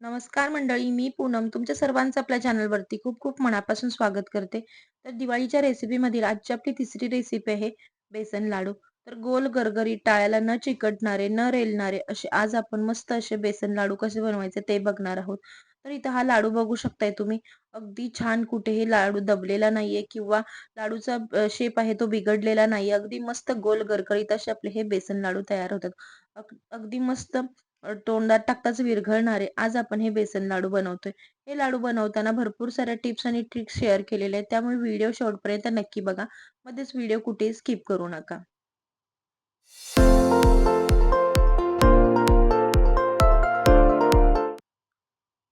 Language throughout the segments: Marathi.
नमस्कार मंडळी, मी पूनम तुमच्या सर्वांचं आपल्या चॅनलवरती खूप खूप मनापासून स्वागत करते. तर दिवाळीच्या रेसिपीमधील आजची आपली तिसरी रेसिपी आहे बेसन लाडू. तर गोल गरगरी टाळ्याला न चिकटणारे, न रेलणारे असे आज आपण मस्त असे बेसन लाडू कसे बनवायचे ते बघणार आहोत. तर इथं हा लाडू बघू शकताय तुम्ही. अगदी छान कुठेही लाडू दबलेला नाहीये किंवा लाडूचा शेप आहे तो बिघडलेला नाही अगदी मस्त गोल गरगरीत असे आपले हे बेसन लाडू तयार होतात. अगदी मस्त तोंडात टाकताच विरघळणारे आज आपण हे बेसन लाडू बनवतोय. हे लाडू बनवताना भरपूर साऱ्या टिप्स आणि ट्रिक्स शेअर केलेले आहेत. त्यामुळे व्हिडिओ शेवटपर्यंत नक्की बघा. मध्येच व्हिडिओ कुठेही स्किप करू नका.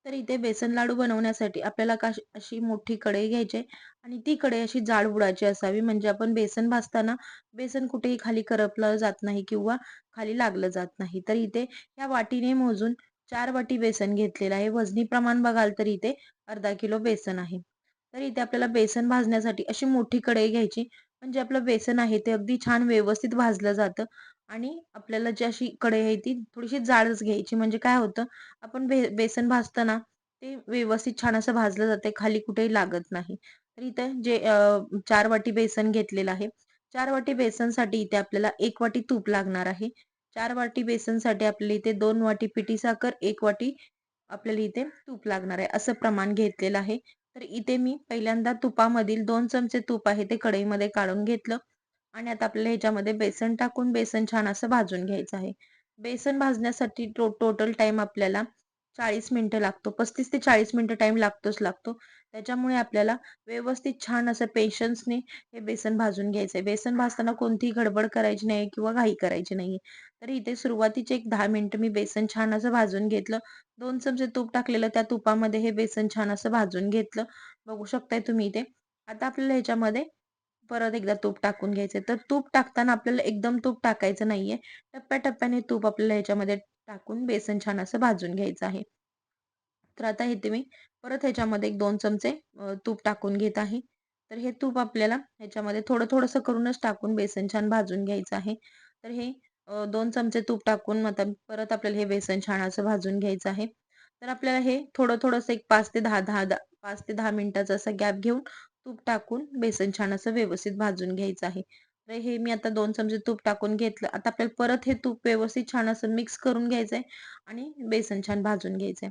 तर इथे बेसन लाडू बनवण्यासाठी आपल्याला का अशी मोठी कढई घ्यायची आणि ती कढई अशी जाड बुडाची असावी म्हणजे आपण बेसन भाजताना बेसन कुठेही खाली करपलं जात नाही किंवा खाली लागलं जात नाही. तर इथे या वाटीने मोजून चार वाटी बेसन घेतलेलं आहे. वजनी प्रमाण बघाल तर इथे अर्धा किलो बेसन आहे. तर इथे आपल्याला बेसन भाजण्यासाठी अशी मोठी कढई घ्यायची म्हणजे आपलं बेसन आहे ते अगदी छान व्यवस्थित भाजलं जातं आणि आपल्याला जी अशी कढई आहे ती थोडीशी जाडच घ्यायची. म्हणजे काय होतं आपण बे बेसन भाजताना ते व्यवस्थित छान असं भाजलं जाते खाली कुठेही लागत नाही. तर इथे जे चार वाटी बेसन घेतलेलं आहे. चार वाटी बेसनसाठी इथे आपल्याला एक वाटी तूप लागणार आहे. चार वाटी बेसनसाठी आपल्याला इथे दोन वाटी पिठी साखर एक वाटी आपल्याला इथे तूप लागणार आहे. असं प्रमाण घेतलेलं आहे. तर इथे मी पहिल्यांदा तुपामधील दोन चमचे तूप आहे ते कढईमध्ये काढून घेतलं. आणि आता आपल्याला ह्याच्यामध्ये बेसन टाकून बेसन छान असं भाजून घ्यायचं आहे. बेसन भाजण्यासाठी टो टोटल टाइम आपल्याला चाळीस मिनटं लागतो. पस्तीस ते चाळीस मिनटं टाइम लागतोच लागतो. त्याच्यामुळे आपल्याला व्यवस्थित छान असं पेशन्सने हे बेसन भाजून घ्यायचं आहे बेसन भाजताना कोणतीही गडबड करायची नाही किंवा घाई करायची नाही तर इथे सुरुवातीचे एक दहा मिनटं मी बेसन छान असं भाजून घेतलं. दोन चमचे तूप टाकलेलं त्या तुपामध्ये हे बेसन छान असं भाजून घेतलं. बघू शकताय तुम्ही इथे. आता आपल्याला ह्याच्यामध्ये परत एकदा तूप टाकून घ्यायचे तर तूप टाकताना आपल्याला एकदम तूप टाकायचं नाहीये. टप्प्याटप्प्याने तूप आपल्याला ह्याच्यामध्ये टाकून बेसन छान असं भाजून घ्यायचं आहे. तर आता इथे मी परत ह्याच्यामध्ये एक दोन चमचे तूप टाकून घेत आहे. तर हे तूप आपल्याला ह्याच्यामध्ये थोडं थोडंसं करूनच टाकून बेसन छान भाजून घ्यायचं आहे. तर हे दोन चमचे तूप टाकून परत आपल्याला हे बेसन छान असं भाजून घ्यायचं आहे. तर आपल्याला हे थोडं थोडंसं एक पाच ते दहा दहा पाच ते दहा मिनिटाचा असा गॅप घेऊन तूप टाकून बेसन छान असं व्यवस्थित भाजून घ्यायचं आहे. तर हे मी आता दोन चमचे तूप टाकून घेतलं. आता आपल्याला परत हे तूप व्यवस्थित छान असं मिक्स करून घ्यायचंय आणि बेसन छान भाजून घ्यायचंय.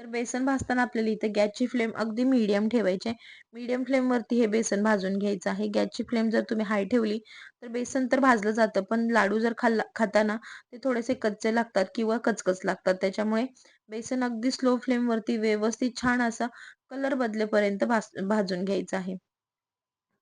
तर बेसन भाजताना आपल्याला इथे गॅसची फ्लेम अगदी मीडियम ठेवायची आहे. मीडियम फ्लेमवरती हे बेसन भाजून घ्यायचं आहे. गॅसची फ्लेम जर तुम्ही हाय ठेवली तर बेसन तर भाजलं जातं पण लाडू जर खाल्ला खाताना ते थोडेसे कच्चे लागतात किंवा कचकच लागतात. त्याच्यामुळे बेसन अगदी स्लो फ्लेमवरती व्यवस्थित छान असं कलर बदलेपर्यंत भाज भाजून घ्यायचं आहे.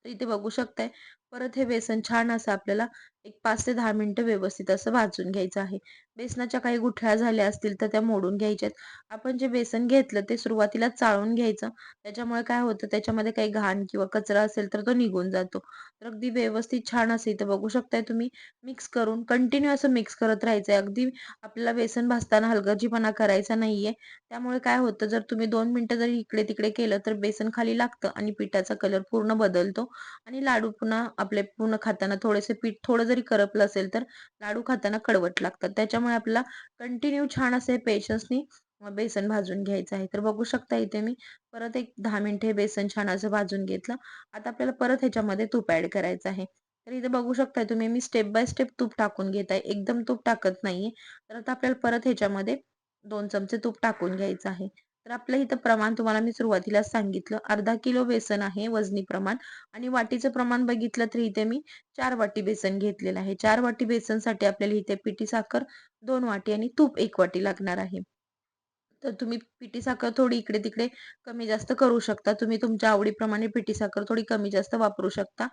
इथे बघू शकताय. परत हे बेसन छान असं आपल्याला एक पाच ते दहा मिनटं व्यवस्थित असं भाजून घ्यायचं आहे. बेसनाच्या काही गुठळ्या झाल्या असतील तर त्या मोडून घ्यायच्यात. आपण जे बेसन घेतलं ते सुरुवातीला चाळून घ्यायचं. त्याच्यामुळे काय होतं त्याच्यामध्ये काही घाण किंवा कचरा असेल तर तो निघून जातो. तर अगदी व्यवस्थित छान असेल तर बघू शकताय तुम्ही. मिक्स करून कंटिन्यू असं मिक्स करत राहायचं अगदी आपल्याला बेसन भाजताना हलगर्जीपणा करायचा नाहीये. त्यामुळे काय होतं जर तुम्ही दोन मिनिटं जरी इकडे तिकडे केलं तर बेसन खाली लागतं आणि पिठाचा कलर पूर्ण बदलतो. आणि लाडू पुन्हा आपले पूर्ण खाताना थोडेसे पीठ थोडं जरी करपलं असेल तर लाडू खाताना कडवट लागतात. त्याच्यामुळे आपल्याला कंटिन्यू छान असे पेशन्सनी बेसन भाजून घ्यायचं आहे. तर बघू शकता इथे मी परत एक दहा मिनिटे बेसन छान असं भाजून घेतलं. आता आपल्याला परत ह्याच्यामध्ये तूप ऍड करायचं आहे. तर इथे बघू शकताय तुम्ही मी स्टेप बाय स्टेप तूप टाकून घेत आहे एकदम तूप टाकत नाहीये. तर आता आपल्याला परत ह्याच्यामध्ये दोन चमचे तूप टाकून घ्यायचं आहे. तर आपलं इथं प्रमाण तुम्हाला मी सुरुवातीला सांगितलं. अर्धा किलो बेसन आहे वजनी प्रमाण आणि वाटीचं प्रमाण बघितलं तर इथे मी चार वाटी बेसन घेतलेलं आहे. चार वाटी बेसनसाठी आपल्याला इथे पिठी साखर दोन वाटी आणि तूप एक वाटी लागणार आहे. तर तुम्ही पिठी साखर थोडी इकडे तिकडे कमी जास्त करू शकता. तुम्ही तुमच्या आवडीप्रमाणे पिठी साखर थोडी कमी जास्त वापरू शकता.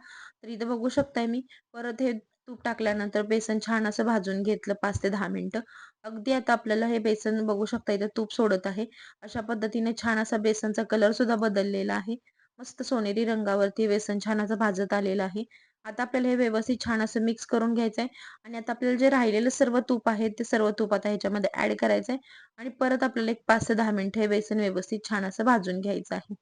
तर इथे बघू शकताय मी परत हे तूप टाकल्यानंतर बेसन छान असं भाजून घेतलं पाच ते दहा मिनिटं. अगदी आता आपल्याला हे बेसन बघू शकता इथे तूप सोडत आहे. अशा पद्धतीने छान असा बेसनचा कलर सुद्धा बदललेला आहे. मस्त सोनेरी रंगावरती बेसन छान असं भाजत आलेलं आहे. आता आपल्याला हे व्यवस्थित छान असं मिक्स करून घ्यायचंय. आणि आता आपल्याला जे राहिलेलं सर्व तूप आहे ते सर्व तूप आता ह्याच्यामध्ये ऍड करायचंय. आणि परत आपल्याला एक पाच ते दहा मिनिटं हे बेसन व्यवस्थित छान असं भाजून घ्यायचं आहे.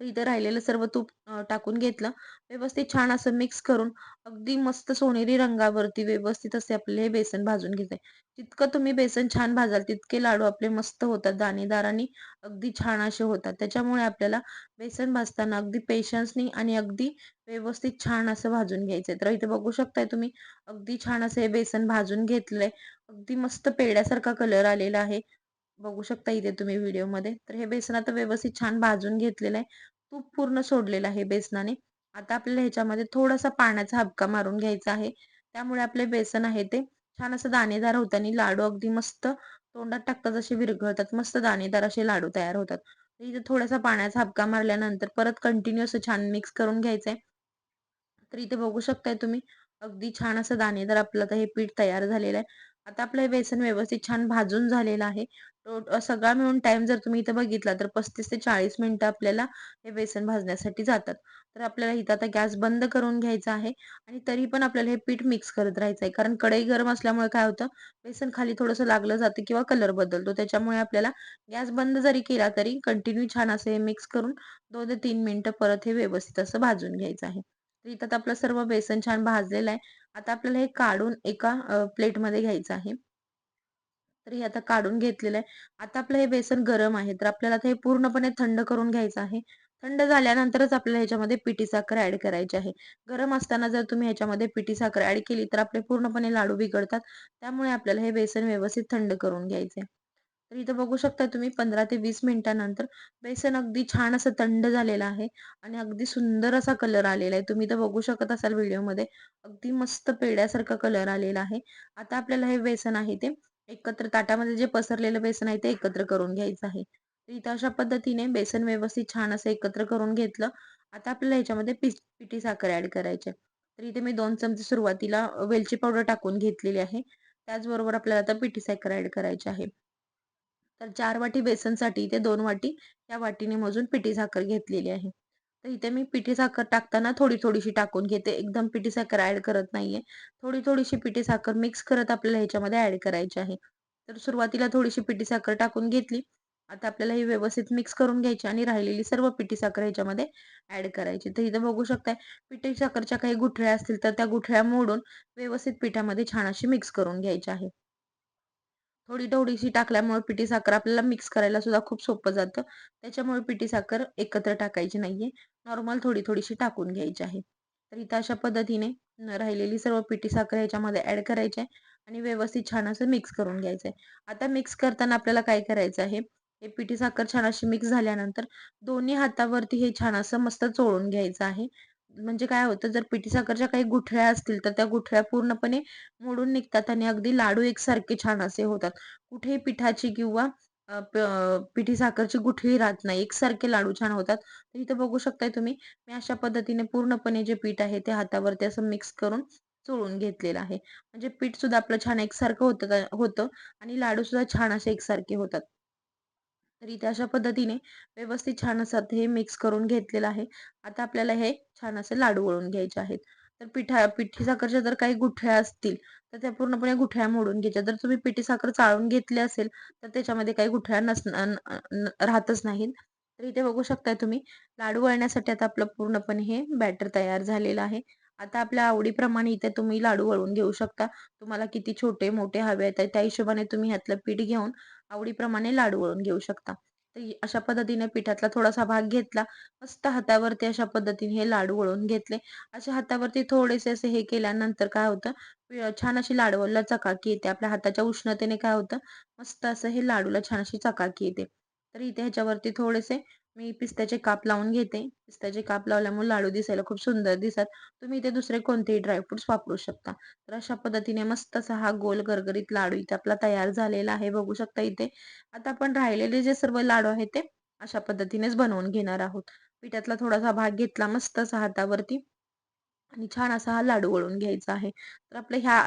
तर इथं राहिलेलं सर्व तूप टाकून घेतलं. व्यवस्थित छान असं मिक्स करून अगदी मस्त सोनेरी रंगावरती व्यवस्थित असे आपले हे बेसन भाजून घ्यायचंय. जितकं तुम्ही बेसन छान भाजाल तितके लाडू आपले मस्त होतात दाणेदार आणि अगदी छान असे होतात. त्याच्यामुळे आपल्याला बेसन भाजताना अगदी पेशन्सनी आणि अगदी व्यवस्थित छान असं भाजून घ्यायचंय. तर इथे बघू शकताय तुम्ही अगदी छान असं हे बेसन भाजून घेतलंय. अगदी मस्त पेड्यासारखा कलर आलेला आहे. बघू शकता इथे तुम्ही व्हिडिओमध्ये. तर हे बेसन आता व्यवस्थित छान भाजून घेतलेलं आहे. तूप पूर्ण सोडलेलं आहे बेसनाने. आता आपल्याला ह्याच्यामध्ये थोडासा पाण्याचा हबका मारून घ्यायचा आहे. त्यामुळे आपले बेसन आहे ते छान असं दाणेदार होतं आणि लाडू अगदी मस्त तोंडात टाकतात असे विरघळतात. मस्त दाणेदार असे लाडू तयार होतात. इथे थोडासा पाण्याचा हबका मारल्यानंतर परत कंटिन्यू असं छान मिक्स करून घ्यायचंय. तर इथे बघू शकताय तुम्ही अगदी छान असं दाणेदार आपलं आता हे पीठ तयार झालेलं आहे. आता आपलं हे बेसन व्यवस्थित छान भाजून झालेलं आहे. सगळा मिळून टाइम जर तुम्ही इथं बघितला तर 35 ते 40 मिनिटं आपल्याला हे बेसन भाजण्यासाठी जातात. तर आपल्याला इथं आता गॅस बंद करून घ्यायचा आहे आणि तरी पण आपल्याला हे पीठ मिक्स करत राहायचं आहे. कारण कढई गरम असल्यामुळे काय होतं बेसन खाली थोडंसं लागलं जातं किंवा कलर बदलतो. त्याच्यामुळे आपल्याला गॅस बंद जरी केला तरी कंटिन्यू छान असं हे मिक्स करून दोन ते तीन मिनिटं परत हे व्यवस्थित असं भाजून घ्यायचं आहे. तर इथं आपलं सर्व बेसन छान भाजलेलं आहे. आता आपल्याला हे काढून एका प्लेटमध्ये घ्यायचं आहे. तर हे आता काढून घेतलेलं आहे. आता आपलं हे बेसन गरम आहे. तर आपल्याला आता हे पूर्णपणे थंड करून घ्यायचं आहे. थंड झाल्यानंतरच आपल्याला ह्याच्यामध्ये पिठी साखर ऍड करायची आहे. गरम असताना जर तुम्ही ह्याच्यामध्ये पिठी साखर ऍड केली तर आपले पूर्णपणे लाडू बिघडतात. त्यामुळे आपल्याला हे बेसन व्यवस्थित थंड करून घ्यायचे तर इथं बघू शकता तुम्ही 15 ते वीस मिनिटानंतर बेसन अगदी छान असं थंड झालेलं आहे आणि अगदी सुंदर असा कलर आलेला आहे. तुम्ही तर बघू शकत असाल व्हिडिओमध्ये अगदी मस्त पेड्यासारखा कलर आलेला आहे. आता आपल्याला हे बेसन आहे ते एकत्र ताटामध्ये जे पसरलेलं बेसन आहे ते एकत्र करून घ्यायचं आहे. तर इथं अशा पद्धतीने बेसन व्यवस्थित छान असं एकत्र करून घेतलं. आता आपल्याला ह्याच्यामध्ये पिठी साखर ॲड करायची आहे. तर इथे मी दोन चमचे सुरुवातीला वेलची पावडर टाकून घेतलेली आहे. त्याचबरोबर आपल्याला आता पिठी साखर ॲड करायची आहे. तर चार वाटी बेसनसाठी इथे दोन वाटी या वाटीने मोजून पिठी साखर घेतलेली आहे. तर इथे मी पिठी साखर टाकताना थोडी-थोडीशी टाकून घेते. एकदम पिठी साखर ॲड करत नाहीये. थोडी-थोडीशी पिठी साखर मिक्स करत आपल्याला ह्याच्यामध्ये ॲड करायची आहे. तर सुरुवातीला थोडीशी पिठी साखर टाकून घेतली. आता आपल्याला ही व्यवस्थित मिक्स करून घ्यायची आणि राहिलेली सर्व पिठी साखर ह्याच्यामध्ये ॲड करायची. तर इथं बघू शकताय पिठी साखरच्या काही गुठळ्या असतील तर त्या गुठळ्या मोडून व्यवस्थित पिठामध्ये छान अशी मिक्स करून घ्यायची आहे. थोडी-थोडीशी टाकल्यामुळे पिठी साखर आपल्याला मिक्स करायला सुद्धा खूप सोपं जातं. त्याच्यामुळे पिठी साखर एकत्र टाकायची नाहीये. नॉर्मल थोडी-थोडीशी टाकून घ्यायची आहे. तर इथं अशा पद्धतीने राहिलेली सर्व पिठी साखर ह्याच्यामध्ये ऍड करायची आहे आणि व्यवस्थित छान असं मिक्स करून घ्यायचं आहे. आता मिक्स करताना आपल्याला काय करायचं आहे, हे पिठी साखर छान अशी मिक्स झाल्यानंतर दोन्ही हातावरती हे छान असं मस्त चोळून घ्यायचं आहे. म्हणजे काय होतं जर पिठी साखरच्या काही गुठळ्या असतील तर त्या गुठळ्या पूर्णपणे मोडून निघतात आणि अगदी लाडू एकसारखे छान असे होतात. कुठेही पिठाची किंवा पिठी साखरची गुठळी राहत नाही. एकसारखे लाडू छान होतात. तर इथं बघू शकताय तुम्ही मी अशा पद्धतीने पूर्णपणे जे पीठ आहे ते हातावरती असं मिक्स करून चोळून घेतलेलं आहे. म्हणजे पीठ सुद्धा आपलं छान एकसारखं होतं होतं आणि लाडू सुद्धा छान असे एकसारखे होतात. तर इथे अशा पद्धतीने व्यवस्थित छान असं हे मिक्स करून घेतलेलं आहे. आता आपल्याला हे छान असे लाडू वळून घ्यायचे आहेत. तर पिठा पिठी साखरच्या जर काही गुठळ्या असतील तर त्या पूर्णपणे गुठळ्या मोडून घ्यायच्या. जर तुम्ही पिठी साखर चाळून घेतली असेल तर त्याच्यामध्ये काही गुठळ्या नसणार राहतच नाहीत. तर इथे बघू शकताय तुम्ही लाडू वळण्यासाठी आता आपलं पूर्णपणे हे बॅटर तयार झालेलं आहे. आता आपल्या आवडीप्रमाणे इथे तुम्ही लाडू वळून घेऊ शकता. तुम्हाला किती छोटे मोठे हवे आहेत त्या हिशोबाने तुम्ही ह्यातलं पीठ घेऊन आवडीप्रमाणे लाडू वळून घेऊ शकता. तर अशा पद्धतीने पिठातला थोडासा भाग घेतला. मस्त हातावरती अशा पद्धतीने हे लाडू वळून घेतले. अशा हातावरती थोडेसे असे हे केल्यानंतर काय होतं छान अशी लाडूला चकाकी येते. आपल्या हाताच्या उष्णतेने काय होतं मस्त असं हे लाडूला छान अशी चकाकी येते. तर इथे ह्याच्यावरती थोडेसे मी पिस्त्याचे काप लावून घेते. पिस्त्याचे काप लावल्यामुळे लाडू दिसायला खूप सुंदर दिसतात. तुम्ही इथे दुसरे कोणतेही ड्रायफ्रुट्स वापरू शकता. तर अशा पद्धतीने मस्त असा हा गोल गरगरीत लाडू इथे आपला तयार झालेला आहे. बघू शकता इथे. आता आपण राहिलेले जे सर्व लाडू आहेत ते अशा पद्धतीनेच बनवून घेणार आहोत. पिठातला थोडासा भाग घेतला मस्त असा हातावरती आणि छान असा हा लाडू वळून घ्यायचा आहे. तर आपल्या ह्या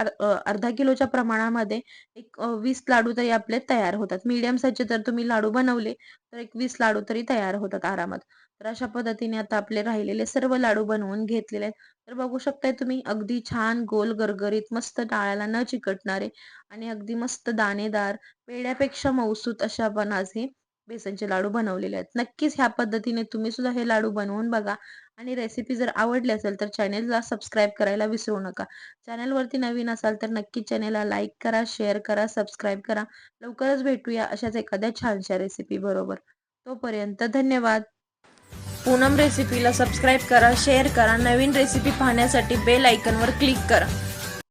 अर्धा किलोच्या प्रमाणामध्ये एक वीस लाडू तरी आपले तयार होतात. मीडियम साईजचे जर तुम्ही लाडू बनवले तर एक वीस लाडू तरी तयार होतात आरामात. तर अशा पद्धतीने आता आपले राहिलेले सर्व लाडू बनवून घेतलेले आहेत. तर बघू शकताय तुम्ही अगदी छान गोल गरगरीत मस्त टाळ्याला न चिकटणारे आणि अगदी मस्त दाणेदार पेढ्यापेक्षा मौसूत अशा आपण आज हे बेसनचे लाडू बनवलेले आहेत नक्कीच ह्या पद्धतीने तुम्ही सुद्धा हे लाडू बनवून बघा आणि रेसिपी जर आवडली असेल तर चॅनेलला सबस्क्राईब करायला विसरू नका. चॅनेलवरती नवीन असाल तर नक्की चॅनेलला लाईक करा शेअर करा सबस्क्राईब करा. लवकरच भेटूया अशाच एखाद्या छानशा रेसिपी बरोबर. तोपर्यंत धन्यवाद. पूनम रेसिपीला सबस्क्राईब करा शेअर करा. नवीन रेसिपी पाहण्यासाठी बेल आयकनवर क्लिक करा.